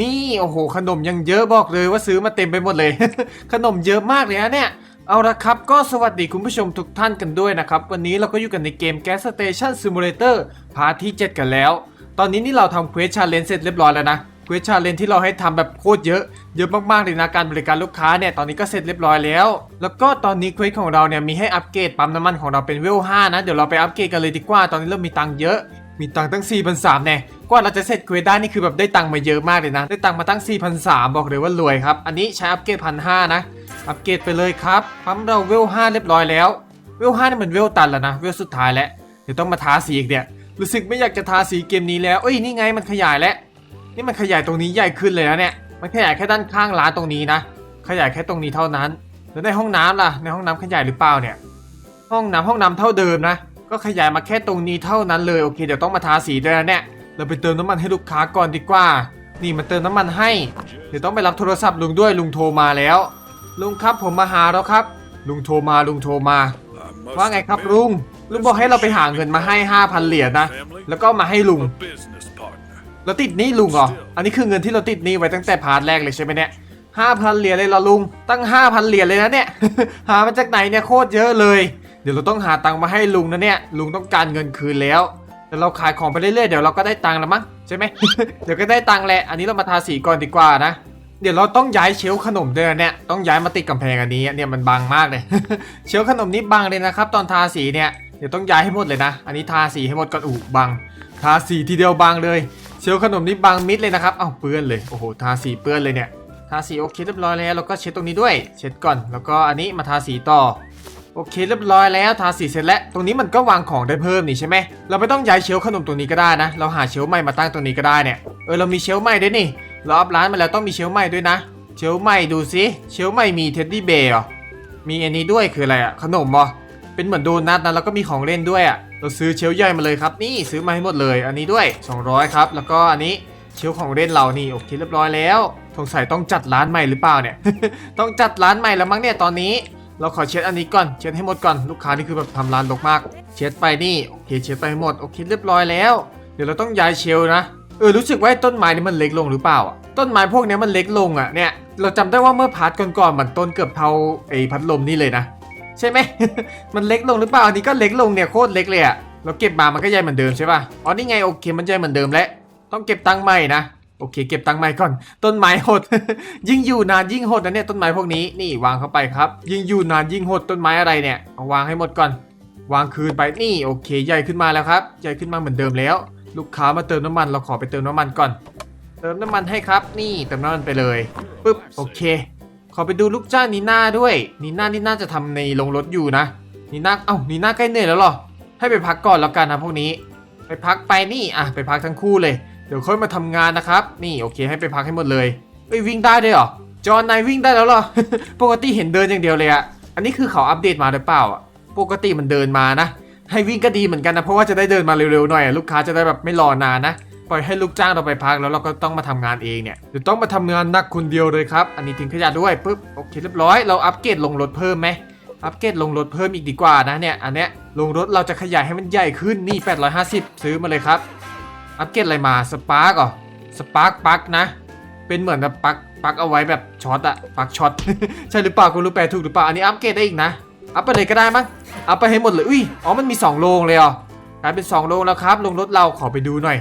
นี่โอ้โหขนมยังเยอะบอกเลยว่าซื้อมาเต็มไปหมดเลย ขนมเยอะมากเลยนะเนี่ยเอาละครับก็สวัสดีคุณผู้ชมทุกท่านกันด้วยนะครับ วันนี้เราก็อยู่กันในเกม Gas Station Simulator พาร์ทที่ 7 กันแล้ว ตอนนี้นี่เราทำเควสชาเลนจ์เสร็จเรียบร้อยแล้วนะเควสชาเลนจ์ที่เราให้ทำแบบโคตรเยอะ เยอะมากๆเลยนะการบริการลูกค้าเนี่ยตอนนี้ก็เสร็จเรียบร้อยแล้ว แล้วก็ตอนนี้เควสของเราเนี่ยมีให้อัปเกรดปั๊มน้ำมันของเราเป็นเวล5นะเดี๋ยวเราไปอัปเกรดกันเลยดีกว่าตอนนี้เรามีตังค์เยอะ มีตังค์ตั้ง 4 3 0 0แน่กว่าเราจะเสร็จเควสได้นี่คือแบบได้ตังค์มาเยอะมากเลยนะ ได้ตังค์มาตั้ง 4 3 0 0 บอกเลยว่ารวยครับ อันนี้ใช้อัปเกรดพันห้านะ อัปเกรดไปเลยครับปั๊มเราเวล5เรียบร้อยแล้ว เวล5นี่มันเวลตันแล้วนะ เวลสุดท้ายแล้ว เดี๋ยวต้องมาทาสีอีกเนี่ย รู้สึกไม่อยากจะทาสีเกมนี้แล้ว เอ้ยนี่ไงมันขยายแล้ว นี่มันขยายตรงนี้ใหญ่ขึ้นเลยนะเนี่ย มันขยายแค่ด้านข้างร้านตรงนี้นะ ขยายแค่ตรงนี้เท่านั้น แล้วในห้องน้ำล่ะ ในห้องน้ำขยายหรือเปล่าเนี่ย ห้องน้ำห้องน้ำเท่าเดิมนะ ก็ขยายมาแค่ตรงนี้เท่านั้นเลยโอเคเดี๋ยวต้องมาทาสีด้วยนะเนี่ยเราไปเติมน้ำมันให้ลูกค้าก่อนดีกว่า นี่มาเติมน้ำมันให้ เดี๋ยวต้องไปรับโทรศัพท์ลุงด้วยลุงโทรมาแล้ว ลุงครับผมมาหาแล้วครับ ลุงโทรมาลุงโทรมา ว่าไงครับลุงลุงบอกให้เราไปหาเงินมาให้ 5,000 เหรียญนะ แล้วก็มาให้ลุง เราติดหนี้ลุงเหรอ อันนี้คือเงินที่เราติดหนี้ไว้ตั้งแต่พาร์ทแรกเลยใช่ไหมเนี่ยห้าพันเหรียญเลยเหรอลุง ตั้งห้าพันเหรียญเลยนะเนี่ย หามาจากไหนเนี่ยโคตรเยอะเลย เดี๋ยวเราต้องหาตังค์มาให้ลุงนะเนี่ย ลุงต้องการเงินคืนแล้ว แต่เราขายของไปเรื่อยๆ เดี๋ยวเราก็ได้ตังค์แล้วมั้งใช่ไหม เดี๋ยวก็ได้ตังค์แหละ อันนี้เรามาทาสีก่อนดีกว่านะ เดี๋ยวเราต้องย้ายเชลขนมด้วยนะเนี่ย ต้องย้ายมาติดกำแพงอันนี้เนี่ยมันบังมากเลย เชลขนมนี้บังเลยนะครับ ตอนทาสีเนี่ย เดี๋ยวต้องย้ายให้หมดเลยนะ อันนี้ทาสีให้หมดก่อนอูบัง ทาสีทีเดียวบังเลย เชลขนมนี้บังมิดเลยนะครับ เอ้าเปื้อนเลย โอ้โห ทาสีเปื้อนเลยเนี่ย ทาสีโอเคเรียบร้อยแล้ว แล้วก็เช็ดตรงนี้ด้วย เช็ดก่อน แล้วก็อันนี้มาทาสีต่อ โอเคเรียบร้อยแล้วทาสีเสร็จแล้ว ตรงนี้มันก็วางของได้เพิ่มนี่ใช่ไหมเราไม่ต้องย้ายเชลขนมตรงนี้ก็ได้นะ เราหาเชลใหม่มาตั้งตรงนี้ก็ได้เนี่ยเออเรามีเชลใหม่ด้วยนี่เราอัพร้านมาแล้วต้องมีเชลใหม่ด้วยนะ เชลใหม่ดูสิเชลใหม่มีเท็ดดี้เบย์มีอันนี้ด้วยคืออะไรอะขนมเหรอเป็นเหมือนโดนัทนะแล้วก็มีของเล่นด้วยอะเราซื้อเชลใหญ่มาเลยครับนี่ซื้อมาให้หมดเลย อันนี้ด้วย 200ครับแล้วก็อันนี้เชลของเล่นเรานี่โอเคเรียบร้อยแล้วสงสัยต้องจัดร้านใหม่หรือเปล่าเนี่ยต้องจัดร้านใหม่แล้วมั้งเนี่ยตอนนี้ เราขอเช็ดอันนี้ก่อน เช็ดให้หมดก่อน ลูกค้านี่คือแบบทำร้านรกมาก เช็ดไปนี่ โอเค เช็ดไปให้หมด โอเค เรียบร้อยแล้ว เดี๋ยวเราต้องย้ายเชลนะ เออ รู้สึกว่าต้นไม้นี่มันเล็กลงหรือเปล่า ต้นไม้พวกนี้มันเล็กลงอะ เนี่ย เราจำได้ว่าเมื่อพาร์ทก่อนๆ มันต้นเกือบเท่าไอ้พัดลมนี่เลยนะ ใช่ไหม มันเล็กลงหรือเปล่า อันนี้ก็เล็กลงเนี่ย โคตรเล็กเลยอะเราเก็บมา มันก็ใหญ่เหมือนเดิมใช่ป่ะ อ๋อ นี่ไง โอเค มันใหญ่เหมือนเดิมแล้ว ต้องเก็บตังค์ใหม่นะ โอเค เก็บตังค์ใหม่ก่อน ต้นไม้หด ยิ่งอยู่นานยิ่งหดนะเนี่ยต้นไม้พวกนี้นี่วางเข้าไปครับ ยิ่งอยู่นานยิ่งหดต้นไม้อะไรเนี่ยเอาวางให้หมดก่อน วางคืนไปนี่โอเค ใหญ่ขึ้นมาแล้วครับใหญ่ขึ้นมาเหมือนเดิมแล้ว ลูกค้ามาเติมน้ำมันเราขอไปเติมน้ำมันก่อน เติมน้ำมันให้ครับ นี่เติมน้ำมันไปเลยปึ๊บโอเค ขอไปดูลูกจ้างนีน่าด้วยนีน่านี่น่าจะทำในโรงรถอยู่นะนีน่าเอ้านีน่าใกล้เหนื่อยแล้วหรอให้ไปพักก่อนแล้วกันนะพวกนี้ ไปพักไปนี่อะไปพักทั้งคู่เลย ดี๋ยวค่อยมาทำงานนะครับ นี่โอเคให้ไปพักให้หมดเลยเอ้ยวิ่งได้ด้วยเหรอ จอนนายวิ่งได้แล้วเหรอ ปกติเห็นเดินอย่างเดียวเลยอะอันนี้คือเขาอัปเดตมาหรือเปล่าอะปกติมันเดินมานะ ให้วิ่งก็ดีเหมือนกันนะเพราะว่าจะได้เดินมาเร็วๆหน่อย ลูกค้าจะได้แบบไม่รอนานนะปล่อยให้ลูกจ้างเราไปพักแล้วเราก็ต้องมาทำงานเองเนี่ยเดี๋ยวต้องมาทำงานหนักคนเดียวเลยครับ อันนี้ทิ้งขยะด้วยปุ๊บโอเคเรียบร้อยเราอัปเกรดลงรถเพิ่มไหมอัปเกรดลงรถเพิ่มอีกดีกว่านะเนี่ยอันเนี้ยลงรถเราจะขยายให้มันใหญ่ขึ้นนี่ 850 ซื้อมาเลยครับ อัปเกรดอะไรมาสปาร์กเหรอสปาร์กปักนะ เป็นเหมือนแบบปักปักเอาไว้แบบช็อตอะปักช็อต ใช่หรือเปล่าคุณรู้แปลถูกหรือเปล่าอันนี้อัปเกรดได้อีกนะ อัปไปเลยก็ได้มั้งอัปไปให้หมดเลยอุ้ยอ๋อมันมี 2 โรงเลยเหรอกลายเป็น 2 โรงแล้วครับโรงรถเราขอไปดูหน่อย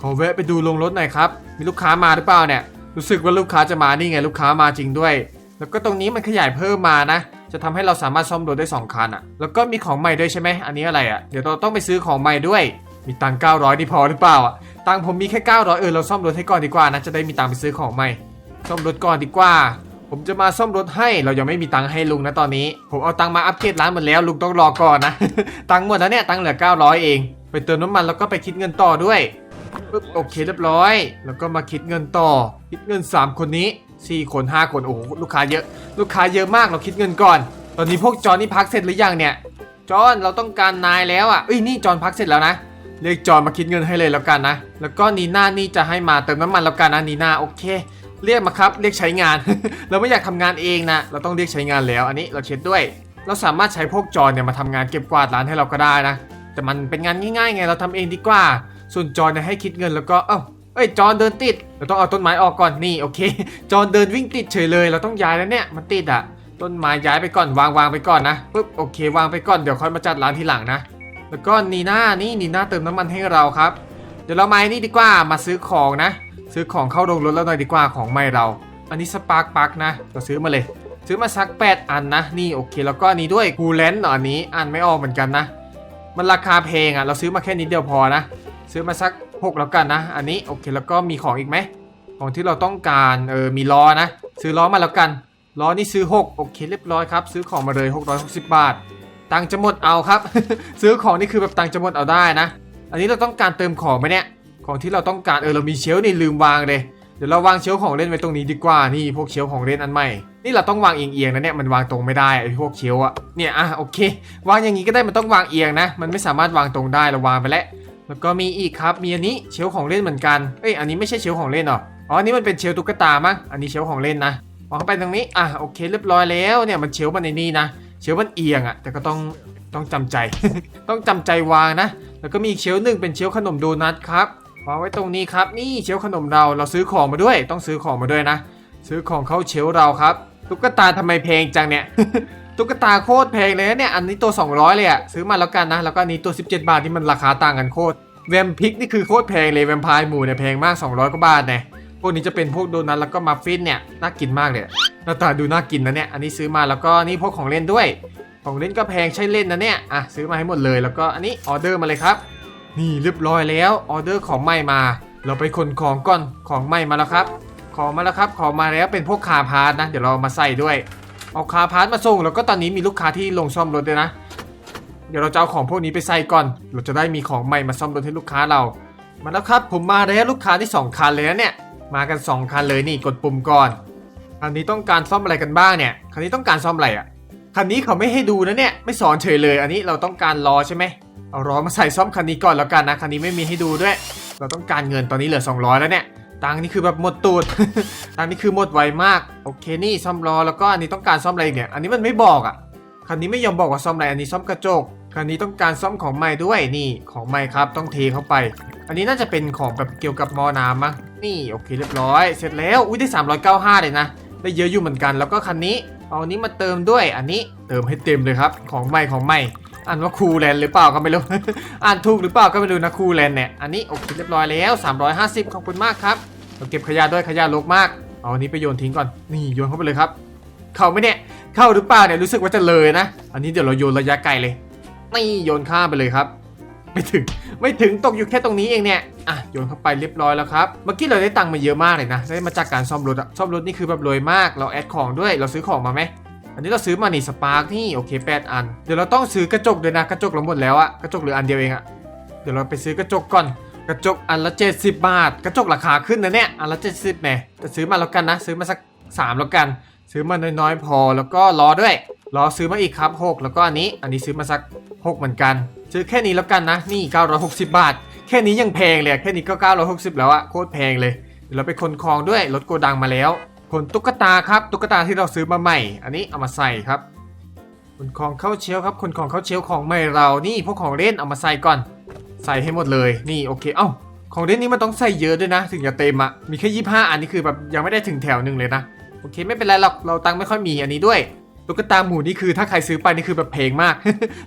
ขอแวะไปดูโรงรถหน่อยครับมีลูกค้ามาหรือเปล่าเนี่ยรู้สึกว่าลูกค้าจะมานี่ไงลูกค้ามาจริงด้วย แล้วก็ตรงนี้มันขยายเพิ่มมานะ จะทำให้เราสามารถซ่อมรถได้ 2 คันอะแล้วก็มีของใหม่ด้วยใช่ไหมอันนี้อะไรอะเดี๋ยวเราต้องไปซื้อของใหม่ด้วย มีตังค์900ที่พอหรือเปล่าอะ ตังผมมีแค่900เออเราซ่อมรถให้ก่อนดีกว่านะจะได้มีตังไปซื้อของใหม่ซ่อมรถก่อนดีกว่า ผมจะมาซ่อมรถให้เรายังไม่มีตังให้ลุงนะตอนนี้ ผมเอาตังมาอัปเกรดร้านหมดแล้วลุงต้องรอก่อนนะ ตังหมดแล้วเนี่ยตังเหลือ 900 เอง ไปเติมน้ำมันแล้วก็ไปคิดเงินต่อด้วยปึ๊บโอเคเรียบร้อย แล้วก็มาคิดเงินต่อ คิดเงิน 3 คนนี้ 4 คน 5 คนโอ้โหลูกค้าเยอะ ลูกค้าเยอะมากเราคิดเงินก่อน ตอนนี้พวกจอนนี่พักเสร็จหรือยังเนี่ยจอนเราต้องการนายแล้วอะเอ้ยนี่จอนพักเสร็จแล้วนะ เรียกจอนมาคิดเงินให้เลยแล้วกันนะ แล้วก็นีน่านี่จะให้มาเติมน้ำมันแล้วกันนะนีน่าโอเค เรียกมาครับเรียกใช้งาน เราไม่อยากทำงานเองนะ เราต้องเรียกใช้งานแล้ว อันนี้เราเช็ดด้วย เราสามารถใช้พวกจอนเนี่ยมาทำงานเก็บกวาดร้านให้เราก็ได้นะ แต่มันเป็นงานง่ายๆไงเราทำเองดีกว่า ส่วนจอนเนี่ยให้คิดเงินแล้วก็เอ้าเอ้ยจอนเดินติด เราต้องเอาต้นไม้ออกก่อนนี่โอเค จอนเดินวิ่งติดเฉยเลย เราต้องย้ายแล้วเนี่ยมันติดอะต้นไม้ย้ายไปก่อนวางวางไปก่อนนะปุ๊บโอเค วางไปก่อนเดี๋ยวค่อยมาจัดร้านทีหลังนะ แล้วก็นีน่านี่นีน่าเติมน้ำมันให้เราครับ เดี๋ยวเรามาไอ้นี่ดีกว่ามาซื้อของนะ ซื้อของเข้าโรงรถแล้วหน่อยดีกว่าของใหม่เรา อันนี้สปาร์กปักนะเราซื้อมาเลย ซื้อมาสัก 8 อันนะนี่โอเคแล้วก็นี้ด้วยกูแลนด์อันนี้อ่านไม่ออกเหมือนกันนะ มันราคาแพงอะเราซื้อมาแค่นิดเดียวพอนะ ซื้อมาสัก6แล้วกันนะ อันนี้โอเคแล้วก็มีของอีกไหมของที่เราต้องการเออมีล้อนะ ซื้อล้อมาแล้วกันล้อนี่ซื้อ 6 โอเคเรียบร้อยครับ ซื้อของมาเลย 660 บาท ตังจะหมดเอาครับ ซื้อของนี่คือแบบตังจะหมดเอาได้นะ อันนี้เราต้องการเติมของไหมเนี่ย ของที่เราต้องการเออเรามีเชลนี่ลืมวางเลย เดี๋ยวเราวางเชลของเล่นไว้ตรงนี้ดีกว่านี่พวกเชลของเล่นอันใหม่ นี่เราต้องวางเอียงๆนะเนี่ยมันวางตรงไม่ได้ไอ้พวกเชลอะเนี่ยอะโอเค วางอย่างนี้ก็ได้มันต้องวางเอียงนะ มันไม่สามารถวางตรงได้เราวางไปแล้ว แล้วก็มีอีกครับมีอันนี้เชลของเล่นเหมือนกัน เอ้ยอันนี้ไม่ใช่เชลของเล่นหรอ อ๋ออันนี้มันเป็นเชลตุ๊กตามั้ง อันนี้เชลของเล่นนะวางเข้าไปตรงนี้ อะโอเค เรียบร้อยแล้วเนี่ยมันเชลมันในนี่นะ เชลมันเอียงอะแต่ก็ต้องต้องจำใจ ต้องจำใจวางนะ แล้วก็มีอีกเชลหนึ่งเป็นเชลขนมโดนัทครับวางไว้ตรงนี้ครับ นี่เชลขนมเราเราซื้อของมาด้วย ต้องซื้อของมาด้วยนะ ซื้อของเข้าเชลเราครับ ตุ๊กตาทำไมแพงจังเนี่ย ตุ๊กตาโคตรแพงเลยนะเนี่ย อันนี้ตัว 200 เลยอะซื้อมาแล้วกันนะ แล้วก็อันนี้ตัว 17 บาทที่มันราคาต่างกันโคตร แวมพิกนี่คือโคตรแพงเลย แวมไพร์หมูเนี่ยแพงมาก 200 กว่าบาทเนี่ย วกนี้จะเป็นพวกโดนัทแล้วก็มัฟฟินเนี่ยน่ากินมากเลยหน้าตาดูน่ากินนะเนี่ยอันนี้ซื้อมาแล้วก็นี่พวกของเล่นด้วย ของเล่นก็แพงใช่เล่นนะเนี่ยอะซื้อมาให้หมดเลยแล้วก็อันนี้ออเดอร์มาเลยครับ นี่เรียบร้อยแล้วออเดอร์ของใหม่มา เราไปขนของก่อนของใหม่มาแล้วครับของมาแล้วครับของมาแล้วเป็นพวกคาพาร์ทนะ เดี๋ยวเรามาใส่ด้วยเอาคาพาร์ทมาส่งแล้วก็ตอนนี้มีลูกค้าที่ลงซ่อมรถด้วยนะ เดี๋ยวเราจะเอาของพวกนี้ไปใส่ก่อน เราจะได้มีของใหม่มาซ่อมรถให้ลูกค้าเรา มาแล้วครับผมมาแล้วลูกค้าที่สองคันเลยนะเนี่ย มากันสองคันเลยนี่กดปุ่มก่อน คันนี้ต้องการซ่อมอะไรกันบ้างเนี่ย คันนี้ต้องการซ่อมอะไรอะ่ะ คันนี้เขาไม่ให้ดูนะเนี่ย ไม่สอนเฉยเลย อันนี้เราต้องการล้อใช่ไหมเอาล้อมาใส่ซ่อมคันนี้ก่อนแล้วกันนะ คันนี้ไม่มีให้ดูด้วย เราต้องการเงินตอนนี้เหลือ 200 แล้วเนี่ย ตังนี่คือแบบหมดตูด ตังนี่คือหมดไวมาก โอเคนี่ซ่อมล้อแล้วก็อันนี้ต้องการซ่อมอะไรเนี่ย อันนี้มันไม่บอกอะ่ะ คันนี้ไม่ยอมบอกว่าซ่อมอะไร อันนี้ซ่อมกระจก คันนี้ต้องการซ่อมของใหม่ด้วยนี่ของใหม่ครับต้องเทเข้าไป อันนี้น่าจะเป็นของแบบเกี่ยวกับมอน้ำมั้งนี่โอเคเรียบร้อย เสร็จแล้วอุ้ยได้ 395 เลยนะได้เยอะอยู่เหมือนกันแล้วก็คันนี้เอาอันนี้มาเติมด้วยอันนี้เติมให้เต็มเลยครับของใหม่ของใหม่อ่านว่าคูแลนหรือเปล่าก็ไม่รู้ อ่านถูกหรือเปล่าก็ไม่รู้นะคูแลนเนี่ย อันนี้โอเคเรียบร้อยแล้ว 350 ขอบคุณมากครับเราเก็บขยะด้วยขยะรกมาก เอาอันนี้ไปโยนทิ้งก่อน นี่โยนเข้าไปเลยครับ เข้าไหมเนี่ย เข้าหรือเปล่าเนี่ยรู้สึกว่าจะเลยนะ อันนี้เดี๋ยวเราโยนระยะไกลเลย นี่โยนข้ามไปเลยครับ ไม่ถึงไม่ถึงตกอยู่แค่ตรงนี้เองเนี่ยอะโยนเข้าไปเรียบร้อยแล้วครับเมื่อกี้เราได้ตังค์มาเยอะมากเลยนะได้มาจากการซ่อมรถอะซ่อมรถนี่คือแบบรวยมากเราแอดของด้วยเราซื้อของมาไหมอันนี้เราซื้อมานี่สปาร์กนี่โอเคแปดอัน เดี๋ยวเราต้องซื้อกระจกด้วยนะกระจกเราหมดแล้วอะกระจกเหลืออันเดียวเองอะเดี๋ยวเราไปซื้อกระจกก่อนกระจกอันละ 70 บาท กระจกราคาขึ้นนะเนี่ยอันละ 70แหมแต่ซื้อมาแล้วกันนะ ซื้อมาสัก3แล้วกัน ซื้อมาน้อยๆพอแล้วก็ล้อด้วย ล้อซื้อมาอีกครับ 6 แล้วก็อันนี้ อันนี้ซื้อมาสัก 6 เหมือนกัน ซื้อแค่นี้แล้วกันนะ นี่ 960 บาท แค่นี้ยังแพงเลย แค่นี้ก็ 960 แล้วอะโคตรแพงเลย เดี๋ยวเราไปขนของด้วย รถโกดังมาแล้วขนตุ๊กตาครับ ตุ๊กตาที่เราซื้อมาใหม่ อันนี้เอามาใส่ครับขนของเข้าเชลครับขนของเข้าเชลของใหม่เรา นี่พวกของเล่นเอามาใส่ก่อน ใส่ให้หมดเลย นี่โอเค เอ้า ของเล่นนี้มันต้องใส่เยอะด้วยนะ ถึงจะเต็มอะมีแค่ยี่ห้าอันนี้คือแบบยังไม่ได้ถึงแถวหนึ่งเลยนะ โอเคไม่เป็นไรหรอก เราตังค์ไม่ค่อยมีอันนี้ด้วย ตุ๊กตาหมูนี่คือถ้าใครซื้อไปนี่คือแบบเพลงมาก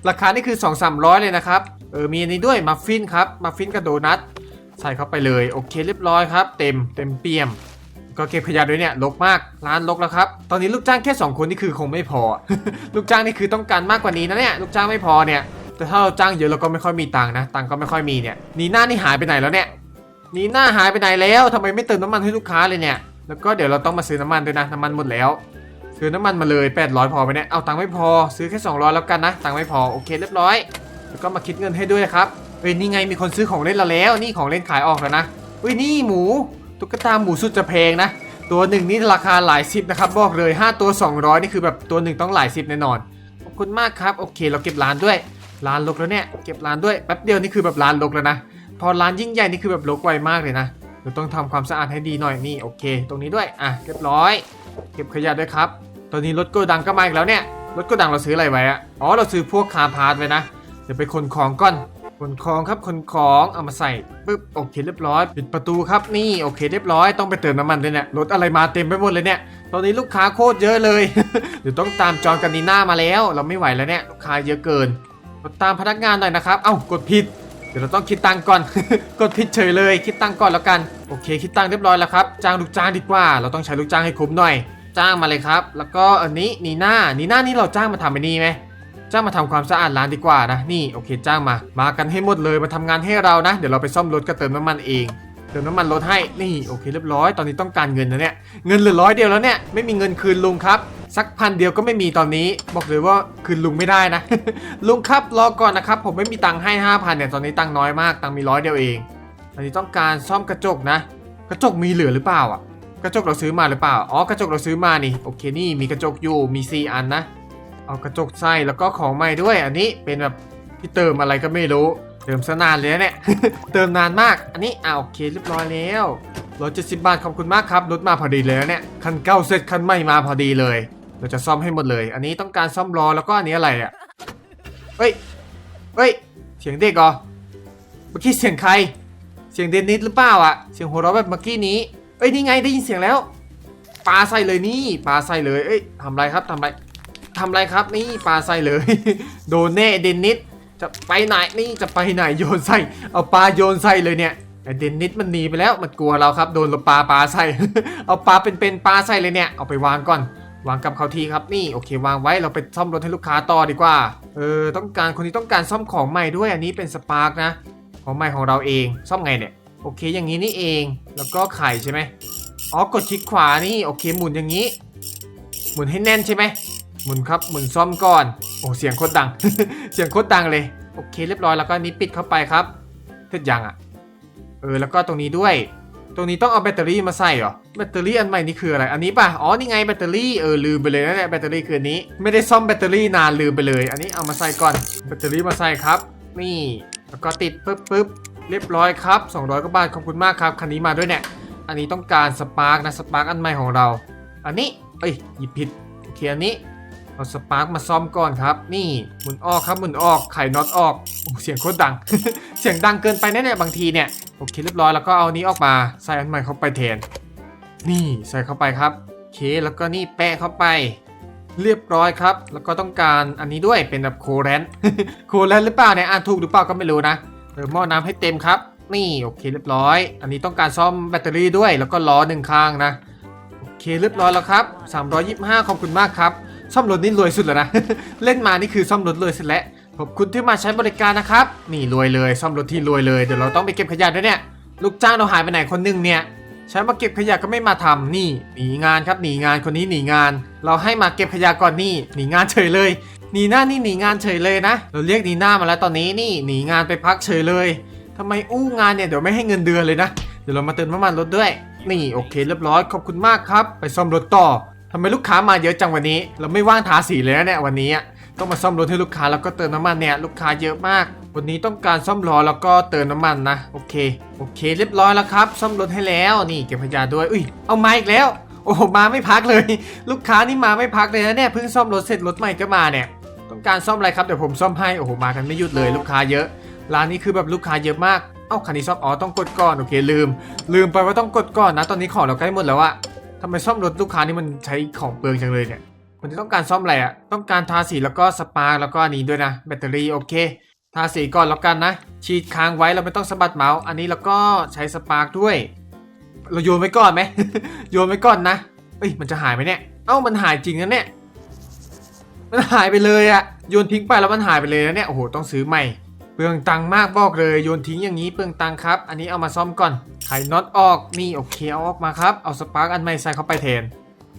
ราคานี่คือ2 3 0 0 เลยนะครับ เออมีอันนี้ด้วยมัฟฟินครับมัฟฟินกับโดนัทใส่เข้าไปเลยโอเคเรียบร้อยครับ เต็มเต็มเปี่ยม ก็เก็บขยะด้วยเนี่ยรกมากร้านรกแล้วครับ ตอนนี้ลูกจ้างแค่ 2 คนนี่คือคงไม่พอ ลูกจ้างนี่คือต้องการมากกว่านี้นะเนี่ยลูกจ้างไม่พอเนี่ยแต่ถ้าเราจ้างเยอะเราก็ไม่ค่อยมีตังค์นะตังค์ก็ไม่ค่อยมีเนี่ยนีหน้านี่หายไปไหนแล้วเนี่ยนีหน้าหายไปไหนแล้วทำไมไม่เติมน้ำมันให้ลูกค้าเลยเนี่ยแล้วก็เดี๋ยวเราต้องมาซื้อน้ำมันด้วยนะน้ำมันหมดแล้ว ซื้อน้ำมันมาเลย 800 พอไหมเนี่ยเอาตังค์ไม่พอซื้อแค่ 200 แล้วกันนะ ตังค์ไม่พอโอเคเรียบร้อย แล้วก็มาคิดเงินให้ด้วยครับเฮ้ยนี่ไงมีคนซื้อของเล่นเราแล้ว นี่ของเล่นขายออกแล้วนะเฮ้ยนี่หมูตุ๊กตาหมูสุดจะแพงนะ ตัวหนึ่งนี่ราคาหลายสิบนะครับบอกเลย 5 ตัว 200 นี่คือแบบตัวหนึ่งต้องหลายสิบแน่นอนขอบคุณมากครับโอเค เราเก็บร้านด้วยร้านลกแล้วเนี่ยเก็บร้านด้วยแป๊บเดียวนี่คือแบบร้านลกแล้วนะ พอร้านยิ่งใหญ่นี่คือแบบลกไวมากเลยนะเราต้องทำความสะอาดให้ดีหน่อยนี่โอเค ตรงนี้ด้วยอะเรียบร้อย เก็บขยะด้วยครับ ตอนนี้รถโกดังก็มาอีกแล้วเนี่ย รถโกดังเราซื้ออะไรไว้อะอ๋อ เราซื้อพวกคาร์พาร์ทไว้นะ เดี๋ยวไปขนของก่อนขนของครับขนของเอามาใส่ปึ๊บโอเคเรียบร้อย ปิดประตูครับ นี่โอเคเรียบร้อย ต้องไปเติมน้ำมันเลยเนี่ย รถอะไรมาเต็มไปหมดเลยเนี่ย ตอนนี้ลูกค้าโคตรเยอะเลย เดี๋ยวต้องตามจอนกันนีน่ามาแล้ว เราไม่ไหวแล้วเนี่ย ลูกค้าเยอะเกินกดตามพนักงานหน่อยนะครับ เอ้ากดผิด เดี๋ยวเราต้องคิดตังก่อน กดผิดเฉยเลย คิดตังก่อนแล้วกัน โอเค คิดตังเรียบร้อยแล้วครับ จ้างลูกจ้างดีกว่า เราต้องใช้ลูกจ้างให้คุ้มหน่อย จ้างมาเลยครับ แล้วก็อันนี้นีน่านีน่านี่เราจ้างมาทำไอ้นี่ไหมจ้างมาทำความสะอาดร้านดีกว่านะนี่โอเคจ้างมา มากันให้หมดเลยมาทำงานให้เรานะ เดี๋ยวเราไปซ่อมรถก็เติมน้ำมันเองเติมน้ำมันรถให้นี่โอเคเรียบร้อยตอนนี้ต้องการเงินนะเนี่ยเงินเหลือร้อยเดียวแล้วเนี่ยไม่มีเงินคืนลุงครับสักพันเดียวก็ไม่มีตอนนี้ บอกเลยว่าคืนลุงไม่ได้นะ ลุงครับรอก่อนนะครับ ผมไม่มีตังค์ให้ห้าพันเนี่ยตอนนี้ตังค์น้อยมากตังค์มีร้อยเดียวเองตอนนี้ต้องการซ่อมกระจกนะ กระจกมีเหลือหรือเปล่าอะ กระจกเราซื้อมาหรือเปล่า อ๋อ กระจกเราซื้อมานี่ โอเค นี่มีกระจกอยู่มีสี่อันนะ เอากระจกใส่แล้วก็ของใหม่ด้วย อันนี้เป็นแบบที่เติมอะไรก็ไม่รู้ เติมซะนานเลยเนี่ย เติมนานมาก อันนี้อ่าโอเคเรียบร้อยแล้วร้อยเจ็ดสิบบาทขอบคุณมากครับ รถมาพอดีเลยเนี่ย คันเก่าเสร็จคันใหม่มาพอดีเลย เราจะซ่อมให้หมดเลย อันนี้ต้องการซ่อมล้อแล้วก็อันนี้อะไรอะ เฮ้ย เฮ้ย เสียงเด็กเหรอ เมื่อกี้เสียงใคร เสียงเดนนิสหรือเปล่าอะ เสียงหัวเราะแบบเมื่อกี้นี้ เอ้ยนี่ไงได้ยินเสียงแล้วปลาใส่เลยนี่ปลาใส่เลยเอ้ยทำไรครับทำไรทำไรครับนี่ปลาใส่เลย โดนแน่เดนนิสจะไปไหนนี่จะไปไหนโยนใส่เอาปลาโยนใส่เลยเนี่ยเดนนิสมันหนีไปแล้วมันกลัวเราครับโดนปลาปลาใส่ เอาปลาเป็นๆปลาใส่เลยเนี่ยเอาไปวางก่อน วางกับเขาทีครับนี่โอเค วางไว้เราไปซ่อมรถให้ลูกค้าต่อดีกว่าเออต้องการคนนี้ต้องการซ่อมของใหม่ด้วยอันนี้เป็นสปาร์กนะของใหม่ของเราเองซ่อมไงเนี่ย โอเคอย่างนี้นี่เอง แล้วก็ไข่ใช่ไหมอ๋อกดคลิกขวานี่โอเคหมุนอย่างนี้ หมุนให้แน่นใช่ไหมหมุนครับหมุนซ่อมก่อนโอ้เสียงโคตรดัง เสียงโคตรดังเลยโอเคเรียบร้อยแล้วก็นี้ปิดเข้าไปครับเสร็จยังอะเออแล้วก็ตรงนี้ด้วย ตรงนี้ต้องเอาแบตเตอรี่มาใส่เหรอแบตเตอรี่อันใหม่นี่คืออะไรอันนี้ป่ะอ๋อนี่ไงแบตเตอรี่เออลืมไปเลยนะเนี่ยแบตเตอรี่คือนนี้ ไม่ได้ซ่อมแบตเตอรี่นานลืมไปเลย อันนี้เอามาใส่ก่อนแบตเตอรี่มาใส่ครับ นี่แล้วก็ติดปึ๊บปึ๊บ เรียบร้อยครับ 200กว่าบาทขอบคุณมากครับ คันนี้มาด้วยเนี่ย อันนี้ต้องการสปาร์กนะสปาร์กอันใหม่ของเรา อันนี้ เอ้ยหยิบผิดโอเคอันนี้เอาสปาร์กมาซ่อมก่อนครับ นี่หมุนออกครับหมุนออกไข่น็อตออกโอ้เสียงโคตรดัง เสียงดังเกินไปแน่ๆบางทีเนี่ยโอเคเรียบร้อยแล้วก็เอานี้ออกมาใส่อันใหม่เข้าไปแทนนี่ใส่เข้าไปครับโอเคแล้วก็นี่แปะเข้าไป เรียบร้อยครับ แล้วก็ต้องการอันนี้ด้วยเป็นแบบโคแรนโคแรนหรือเปล่าเนี่ยอ่านถูกหรือเปล่าก็ไม่รู้นะ เติมหม้อน้ำให้เต็มครับ นี่โอเคเรียบร้อย อันนี้ต้องการซ่อมแบตเตอรี่ด้วย แล้วก็ล้อหนึ่งข้างนะ โอเคเรียบร้อยแล้วครับ 325 ขอบคุณมากครับ ซ่อมรถนี่รวยสุดแล้วนะ เล่นมานี่คือซ่อมรถรวยสุดแล้ว ขอบคุณที่มาใช้บริการนะครับ นี่รวยเลย ซ่อมรถที่รวยเลย เดี๋ยวเราต้องไปเก็บขยะด้วยเนี่ย ลูกจ้างเราหายไปไหนคนหนึงเนี่ยฉันมาเก็บขยะก็ไม่มาทำนี่หนีงานครับหนีงานคนนี้หนีงาน เราให้มาเก็บขยะก่อนนี่หนีงานเฉยเลย นีหน้านี่หนีงานเฉยเลยนะ เราเรียกหนีหน้ามาแล้วตอนนี้นี่หนีงานไปพักเฉยเลยทำไมอู้งานเนี่ยเดี๋ยวไม่ให้เงินเดือนเลยนะ เดี๋ยวเรามาเติมน้ำมันรถด้วย นี่โอเคเรียบร้อยขอบคุณมากครับ ไปซ่อมรถต่อทำไมลูกค้ามาเยอะจังวันนี้ เราไม่ว่างทาสีเลยนะเนี่ยวันนี้ต้องมาซ่อมรถให้ลูกค้าแล้วก็เติมน้ำมันเนี่ยลูกค้าเยอะมาก วันนี้ต้องการซ่อมล้อแล้วก็เติมน้ำมันนะโอเคโอเค เรียบร้อยแล้วครับ ซ่อมรถให้แล้วนี่เก็บขยะด้วยอุ้ยเอามาอีกแล้ว โอ้มาไม่พักเลย ลูกค้านี่มาไม่พักเลยนะเนี่ยเพิ่งซ่อมรถเสร็จรถใหม่ก็มาเนี่ย ต้องการซ่อมอะไรครับเดี๋ยวผมซ่อมให้โอ้โหมากันไม่หยุดเลยลูกค้าเยอะ ร้านนี้คือแบบลูกค้าเยอะมากเอ้าคันนี้ซ่อมอ๋อต้องกดก่อนโอเคลืม ลืมไปว่าต้องกดก่อนนะ ตอนนี้ของเราใกล้หมดแล้วอะทำไมซ่อมรถลูกค้านี่มันใช้ของเปลืองจังเลยเนี่ยคนที่ต้องการซ่อมอะไรอะต้องการทาสีแล้วก็สปาร์แล้วก็อันนี้ด้วยนะ แบตเตอรี่โอเค ทาสีก่อนแล้วกันนะ ฉีดค้างไว้เราไม่ต้องสะบัดเมาส์อันนี้แล้วก็ใช้สปาร์ด้วย เราโยนไว้ก่อนไหมโยนไว้ก่อนนะเอ้ยมันจะหายไหมเนี่ยเอ้ามันหายจริงนะเนี่ย มันหายไปเลยอะโยนทิ้งไปแล้วมันหายไปเลยนะเนี่ยโอ้โหต้องซื้อใหม่เปลืองตังค์มากบอกเลยโยนทิ้งอย่างนี้เปลืองตังค์ครับ อันนี้เอามาซ่อมก่อนไขน็อตออกนี่โอเคเอาออกมาครับเอาสปาร์กอันใหม่ใส่เข้าไปแทน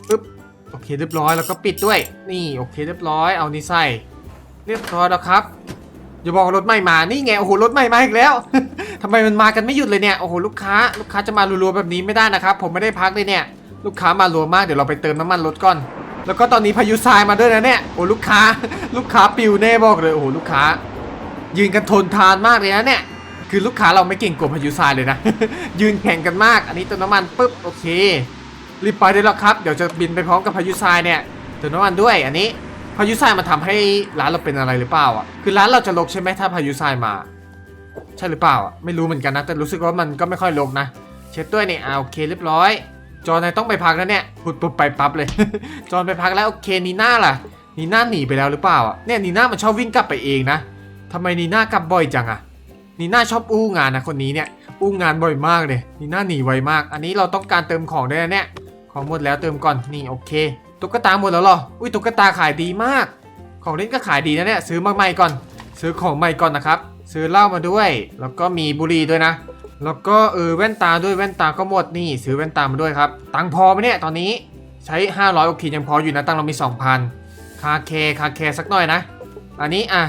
ปึ๊บโอเคเรียบร้อยแล้วก็ปิดด้วย นี่โอเคเรียบร้อยเอานี่ใส่ เรียบร้อยแล้วครับอย่าบอกรถใหม่มานี่ไงโอ้โหรถใหม่มาอีกแล้วทำไมมันมากันไม่หยุดเลยเนี่ยโอ้โหลูกค้าลูกค้าจะมารัวๆแบบนี้ไม่ได้นะครับ ผมไม่ได้พักเลยเนี่ย ลูกค้ามารัวมากเดี๋ยวเราไปเติมน้ำมันรถก่อน แล้วก็ตอนนี้พายุทรายมาด้วยนะเนี่ยโอ้ลูกค้า ลูกค้าปิวแน่บอกเลยโอ้โหลูกค้า ยืนกันทนทานมากเลยนะเนี่ยคือลูกค้าเราไม่เก่งกว่าพายุทรายเลยนะ ยืนแข่งกันมาก อันนี้เติมน้ำมันปุ๊บโอเครีบไปได้แล้วครับเดี๋ยวจะบินไปพร้อมกับพายุทรายเนี่ยเติมน้ำมันด้วยอันนี้พายุทรายมาทำให้ร้านเราเป็นอะไรหรือเปล่าอะคือร้านเราจะลกใช่ไหมถ้าพายุทรายมา ใช่หรือเปล่าอะไม่รู้เหมือนกันนะแต่รู้สึกว่ามันก็ไม่ค่อยลงนะ เช็ดด้วยนี่อ่าโอเคเรียบร้อย จอนนายต้องไปพักแล้วเนี่ยพุดปุ๊บไปปั๊บเลย จอนไปพักแล้วโอเคนีน่าล่ะนีน่าหนีไปแล้วหรือเปล่าอะเนี่ยนีน่ามันชอบวิ่งกลับไปเองนะทำไมนีน่ากลับบ่อยจังอะนีน่าชอบอู้งานนะคนนี้เนี่ยอู้งานบ่อยมากเลยนีน่าหนีไวมาก อันนี้เราต้องการเติมของด้วยนะเนี่ยของหมดแล้วเติมก่อนนี่โอเคตุ๊กตาหมดแล้วหรออุ้ยตุ๊กตาขายดีมาก ของเล่นก็ขายดีนะเนี่ยซื้อมาใหม่ก่อน ซื้อของใหม่ก่อนนะครับ ซื้อเหล้ามาด้วย แล้วก็มีบุหรี่ด้วยนะ แล้วก็เออแว่นตาด้วยแว่นตาก็หมดนี่ซื้อแว่นตามาด้วยครับ ตังพอไหมเนี่ยตอนนี้ใช้ 500โอเคยังพออยู่นะตังเรามี 2,000 คาเคคาเคสักหน่อยนะ อันนี้อะ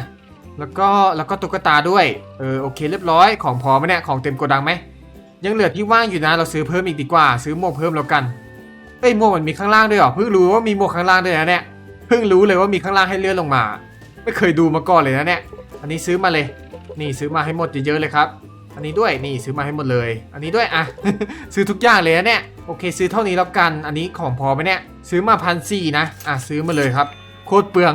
แล้วก็แล้วก็ตุ๊กตาด้วยเออโอเคเรียบร้อยของพอไหมเนี่ยของเต็มโกดังไหมยังเหลือที่ว่างอยู่นะเราซื้อเพิ่มอีกดีกว่า ซื้อหมวกเพิ่มแล้วกันเอ้ยหมวกมันมีข้างล่างด้วยเหรอเพิ่งรู้ว่ามีหมวกข้างล่างด้วยนะเนี่ยเพิ่งรู้เลยว่ามีข้างล่างให้เลื่อนลงมา ไม่เคยดูมาก่อนเลยนะเนี่ยอันนี้ซื้อมาเลย นี่ซื้อมาให้หมดเยอะๆเลยครับ อันนี้ด้วยนี่ซื้อมาให้หมดเลย อันนี้ด้วยอะซื้อทุกอย่างเลยนะเนี่ยโอเค ซื้อเท่านี้แล้วกัน อันนี้ของพอไหมเนี่ยซื้อมาพันสี่นะอะซื้อมาเลยครับโคตรเปลือง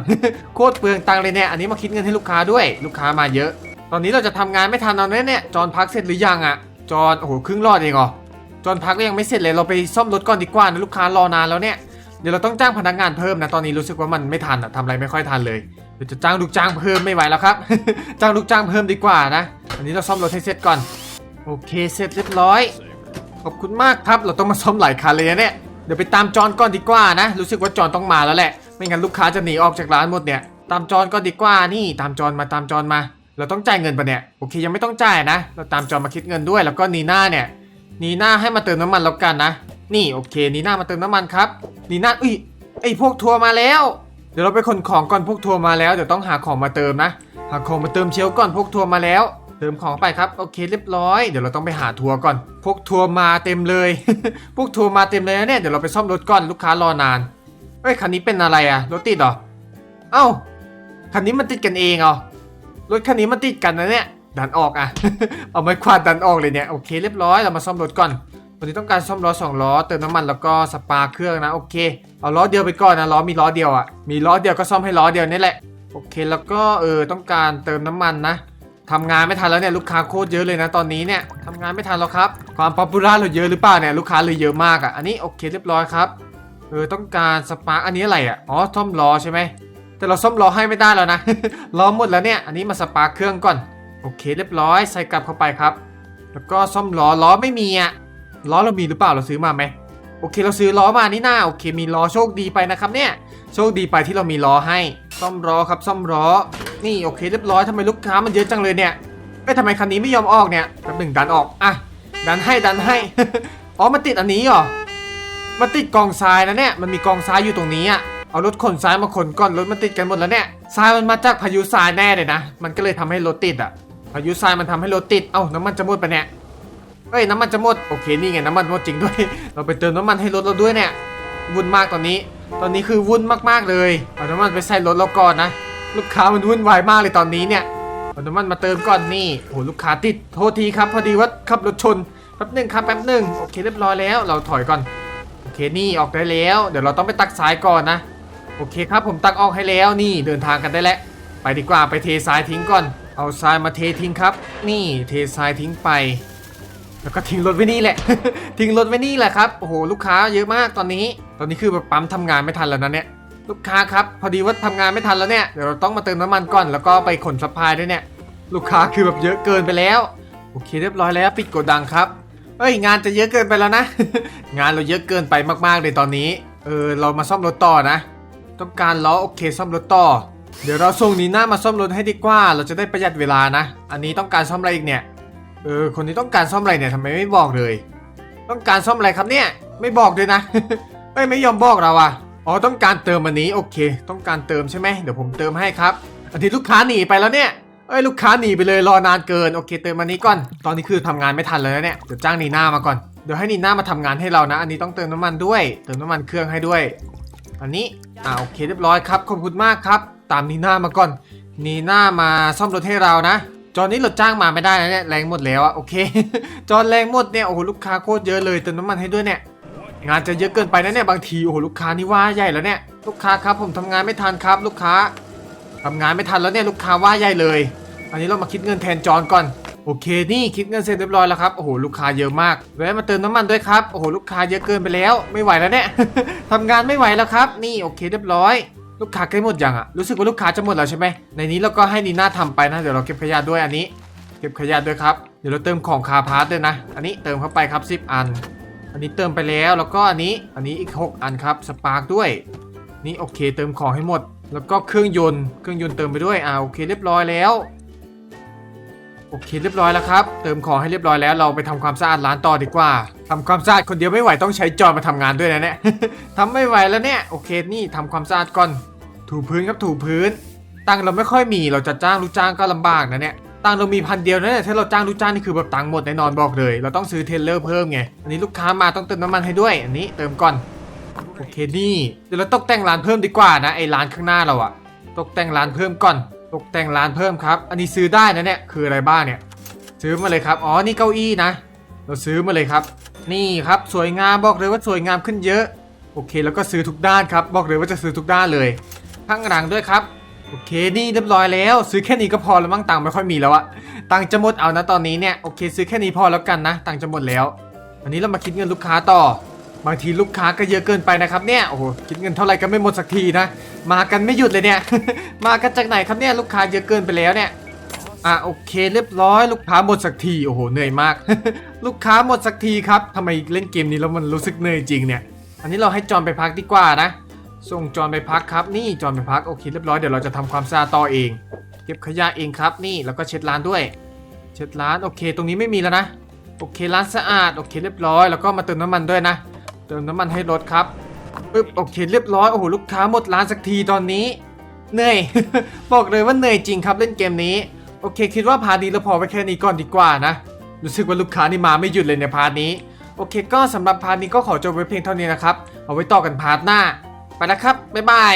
โคตรเปลืองตังเลยเนี่ยอันนี้มาคิดเงินให้ลูกค้าด้วยลูกค้ามาเยอะ ตอนนี้เราจะทำงานไม่ทันเอาเนี่ยจอนพักเสร็จหรือยังอะจอนโอ้โหครึ่งรอดเองเหรอจอนพักก็ยังไม่เสร็จเลยเราไปซ่อมรถก่อนดีกว่านะลูกค้ารอนานแล้วเนี่ยเดี๋ยวเราต้องจ้างพนักงานเพิ่มนะตอนนี้รู้สึกว่ามันไม่ทันอะทำอะไรไม่ค่อยทันเลย เดี๋ยวจะจ้างลูกจ้างเพิ่มไม่ไหวแล้วครับ จ้างลูกจ้างเพิ่มดีกว่านะ อันนี้เราซ่อมรถให้เสร็จก่อน โอเคเสร็จเรียบร้อย ขอบคุณมากครับ เราต้องมาซ่อมหลายคันเลยนะเนี่ย เดี๋ยวไปตามจอนก่อนดีกว่านะ รู้สึกว่าจอนต้องมาแล้วแหละ ไม่งั้นลูกค้าจะหนีออกจากร้านหมดเนี่ย ตามจอนก็ดีกว่า นี่ตามจอนมาตามจอนมา เราต้องจ่ายเงินปะเนี่ย โอเคยังไม่ต้องจ่ายนะ เราตามจอนมาคิดเงินด้วย แล้วก็นีน่าเนี่ย นีน่าให้มาเติมน้ำมันแล้วกันนะ นี่โอเคนีน่ามาเติมน้ำมันครับ นีน่าอุ้ยไอพวกทัวร์มาแล้ว เดี๋ยวเราไปขนของก่อนพวกทัวร์มาแล้วเดี๋ยวต้องหาของมาเติมนะ หาของมาเติมเชลก่อนพวกทัวร์มาแล้ว เติมของไปครับโอเคเรียบร้อยเดี๋ยวเราต้องไปหาทัวร์ก่อน พวกทัวร์มาเต็มเลย พวกทัวร์มาเต็มเลยนะเนี่ยเดี๋ยวเราไปซ่อมรถก่อนลูกค้ารอนานเฮ้ยคันนี้เป็นอะไรอะรถติดเหรอเอ้าคันนี้มันติดกันเองเหรอรถคันนี้มันติดกันนะเนี่ยดันออกอะเอาไม้ควาดดันออกเลยเนี่ยโอเคเรียบร้อยเรามาซ่อมรถก่อน วันนี้ต้องการซ่อมล้อสองล้อเติมน้ำมันแล้วก็สปาเครื่องนะโอเคเอาล้อเดียวไปก่อนนะล้อมีล้อเดียวอะมีล้อเดียวก็ซ่อมให้ล้อเดียวนี่แหละโอเคแล้วก็เออต้องการเติมน้ำมันนะทำงานไม่ทันแล้วเนี่ยลูกค้าโคตรเยอะเลยนะตอนนี้เนี่ยทำงานไม่ทันแล้วครับความป๊อปปูล่าเราเยอะหรือเปล่าเนี่ยลูกค้าเลยเยอะมากอะอันนี้โอเคเรียบร้อยครับเออต้องการสปาอันนี้อะไรอะอ๋อซ่อมล้อใช่ไหมแต่เราซ่อมล้อให้ไม่ได้แล้วนะล้อหมดแล้วเนี่ยอันนี้มาสปาเครื่องก่อนโอเคเรียบร้อยใส่กลับเข้าไปครับ แล้วก็ซ่อมล้อล้อไม่มีอะ ล้อเรามีหรือเปล่าเราซื้อมาไหมโอเคเราซื้อล้อมานี่นาโอเค มีล้อโชคดีไปนะครับเนี่ยโชคดีไปที่เรามีล้อให้ ซ่อมล้อครับซ่อมล้อนี่โอเคเรียบร้อยทำไมลูกค้ามันเยอะจังเลยเนี่ยเอ้ยทำไมคันนี้ไม่ยอมออกเนี่ยแป๊บหนึ่งดันออกอะดันให้ดันให้อ๋อมันติดอันนี้เหรอมันติดกองทรายนะเนี่ยมันมีกองทรายอยู่ตรงนี้อะเอารถขนทรายมาขนก่อนรถมันติดกันหมดแล้วเนี่ยทรายมันมาจากพายุทรายแน่เลยนะมันก็เลยทำให้รถติดอะพายุทรายมันทำให้รถติดเอ้าน้ำมันจะหมดไปเนี่ย เฮ้ยน้ำมันจะหมดโอเคนี่ไงน้ำมันหมดจริงด้วย เราไปเติมน้ำมันให้รถเราด้วยเนี่ยวุ่นมากตอนนี้ ตอนนี้คือวุ่นมากๆเลยเอาน้ำมันไปใส่รถเราก่อนนะลูกค้ามันวุ่นวายมากเลยตอนนี้เนี่ยเอาน้ำมันมาเติมก่อนนี่โอ้ลูกค้าติดโทษทีครับ พอดีว่าขับรถชนแป๊บหนึ่งครับแป๊บหนึ่งโอเคเรียบร้อยแล้ว เราถอยก่อนโอเคนี่ออกได้แล้ว เดี๋ยวเราต้องไปตักสายก่อนนะโอเคครับผมตักออกให้แล้วนี่เดินทางกันได้แล้วไปดีกว่าไปเททรายทิ้งก่อน เอาทรายมาเททิ้งครับ นี่เททรายทิ้งไป แล้วก็ทิ้งรถไว้นี่แหละ ทิ้งรถไว้นี่แหละครับ โอ้โห ลูกค้าเยอะมากตอนนี้ ตอนนี้คือแบบปั๊มทำงานไม่ทันแล้วนะเนี่ย ลูกค้าครับพอดีว่าทำงานไม่ทันแล้วเนี่ย เดี๋ยวเราต้องมาเติมน้ำมันก่อน แล้วก็ไปขนสปายด้วยเนี่ย ลูกค้าคือแบบเยอะเกินไปแล้ว โอเคเรียบร้อยแล้วปิดโกดังครับ เอ้ยงานจะเยอะเกินไปแล้วนะ งานเราเยอะเกินไปมากๆเลยตอนนี้ เออเรามาซ่อมรถต่อนะ ต้องการล้อโอเคซ่อมรถต่อ เดี๋ยวเราส่งนีน่ามาซ่อมรถให้ดีกว่า เราจะได้ประหยัดเวลานะ อันนี้ต้องการซ่อมอะไรอีกเนี่ย เออ คนนี้ต้องการซ่อมอะไรเนี่ยทำไมไม่บอกเลย ต้องการซ่อมอะไรครับเนี่ย ไม่บอกด้วยนะ เอ้ยไม่ยอมบอกเราอะอ๋อต้องการเติมอันนี้โอเค ต้องการเติมใช่ไหมเดี๋ยวผมเติมให้ครับ อันนี้ลูกค้าหนีไปแล้วเนี่ยเอ้ยลูกค้าหนีไปเลยรอนานเกินโอเคเติมอันนี้ก่อน ตอนนี้คือทำงานไม่ทันเลยนะเนี่ยเดี๋ยวจ้างนีน่ามาก่อนเดี๋ยวให้นีน่ามาทำงานให้เรานะ อันนี้ต้องเติมน้ำมันด้วย เติมน้ำมันเครื่องให้ด้วย อันนี้อ่าโอเคเรียบร้อยครับขอบคุณมากครับ ตามนีน่ามาก่อนนีน่ามาซ่อมรถให้เรานะ จอนนี้เราจ้างมาไม่ได้นะเนี่ยแรงหมดแล้วอะโอเค จอนแรงหมดเนี่ยโอ้โหลูกค้าโคตรเยอะเลยเติมน้ำมันให้ด้วยเนี่ยงานจะเยอะเกินไปนะเนี่ยบางทีโอ้โหลูกค้านี่ว่าใหญ่แล้วเนี่ยลูกค้าครับผมทำงานไม่ทันครับ ลูกค้าทำงานไม่ทันแล้วเนี่ยลูกค้าว่าใหญ่เลย อันนี้เรามาคิดเงินแทนจอนก่อนโอเคนี่คิดเงินเสร็จเรียบร้อยแล้วครับโอ้โหลูกค้าเยอะมากแวะมาเติมน้ำมันด้วยครับโอ้โหลูกค้าเยอะเกินไปแล้ว ไม่ไหวแล้วเนี่ยทำงานไม่ไหวแล้วครับ นี่โอเคเรียบร้อย ลูกค้าใกล้หมดยังอะรู้สึกว่าลูกค้าจะหมดแล้วใช่ไหมในนี้เราก็ให้นีน่าทำไปนะ เดี๋ยวเราเก็บขยะด้วยอันนี้ เก็บขยะด้วยครับ เดี๋ยวเราเติมของคาพาร์ทด้วยนะ อันนี้เติมเข้าไปครับ 10 อัน อันนี้เติมไปแล้วแล้วก็อันนี้ อันนี้อีก 6 อันครับ สปาร์กด้วย นี่โอเค เติมของให้หมด แล้วก็เครื่องยนต์ เครื่องยนต์เติมไปด้วย อ่าโอเค เรียบร้อยแล้ว โอเคเรียบร้อยแล้วครับ เติมของให้เรียบร้อยแล้วเราไปทำความสะอาดร้านต่อดีกว่าทำความสะอาดคนเดียวไม่ไหวต้องใช้จอยมาทำงานด้วยนะเนี่ยทำไม่ไหวแล้วเนี่ยโอเคนี่ทำความสะอาดก่อน ถูพื้นครับถูพื้น ตังเราไม่ค่อยมีเราจะจ้างลูกจ้างก็ลำบากนะเนี่ยตังเรามีพันเดียวนะเนี่ยถ้าเราจ้างลูกจ้างนี่คือแบบตังหมดแน่นอนบอกเลย เราต้องซื้อเทเลอร์เพิ่มไงอันนี้ลูกค้ามาต้องเติมน้ำมันให้ด้วย อันนี้เติมก่อนโอเคนี่เดี๋ยวเราตกแต่งร้านเพิ่มดีกว่านะไอ้ร้านข้างหน้าเราอะตกแต่งร้านเพิ่มก่อน ตกแต่งร้านเพิ่มครับ อันนี้ซื้อได้นะเนี่ย คืออะไรบ้างเนี่ย ซื้อมาเลยครับ อ๋อ นี่เก้าอี้นะ เราซื้อมาเลยครับ นี่ครับ สวยงาม บอกเลยว่าสวยงามขึ้นเยอะ โอเค แล้วก็ซื้อทุกด้านครับ บอกเลยว่าจะซื้อทุกด้านเลย ข้างหลังด้วยครับ โอเค นี่เรียบร้อยแล้ว ซื้อแค่นี้ก็พอแล้วมั้งตังค์ไม่ค่อยมีแล้วอะตังค์จะหมดเอานะตอนนี้เนี่ย โอเค ซื้อแค่นี้พอแล้วกันนะ ตังค์จะหมดแล้ว อันนี้เรามาคิดเงินลูกค้าต่อ บางทีลูกค้าก็เยอะเกินไปนะครับเนี่ยโอ้โหคิดเงินเท่าไหร่ก็ไม่หมดสักทีนะมากันไม่หยุดเลยเนี่ย มากันจากไหนครับเนี่ยลูกค้าเยอะเกินไปแล้วเนี่ยอะโอเคเรียบร้อยลูกค้าหมดสักทีโอ้โหเหนื่อยมาก ลูกค้าหมดสักทีครับทำไมเล่นเกมนี้แล้วมันรู้สึกเหนื่อยจริงเนี่ย อันนี้เราให้จอนไปพักดีกว่านะ ส่งจอนไปพักครับนี่จอนไปพักโอเคเรียบร้อยเดี๋ยวเราจะทำความสะอาดต่อเอง เก็บขยะเองครับนี่แล้วก็เช็ดร้านด้วย เช็ดร้านโอเค ตรงนี้ไม่มีแล้วนะโอเคร้านสะอาดโอเคเรียบร้อยแล้วก็มาเติมน้ำมันด้วยนะ เติมน้ำมันให้รถครับปึ๊บโอเคเรียบร้อยโอ้โหลูกค้าหมดร้านสักทีตอนนี้เหนื่อย บอกเลยว่าเหนื่อยจริงครับเล่นเกมนี้ โอเค คิดว่าพาดนี้เราพอไปแค่นี้ก่อนดีกว่านะ รู้สึกว่าลูกค้านี่มาไม่หยุดเลยในพาร์ทนี้ โอเค ก็สำหรับพาร์ทนี้ก็ขอจบไว้เพียงเท่านี้นะครับ เอาไว้ต่อกันพาร์ทหน้า ไปแล้วครับ บ๊ายบาย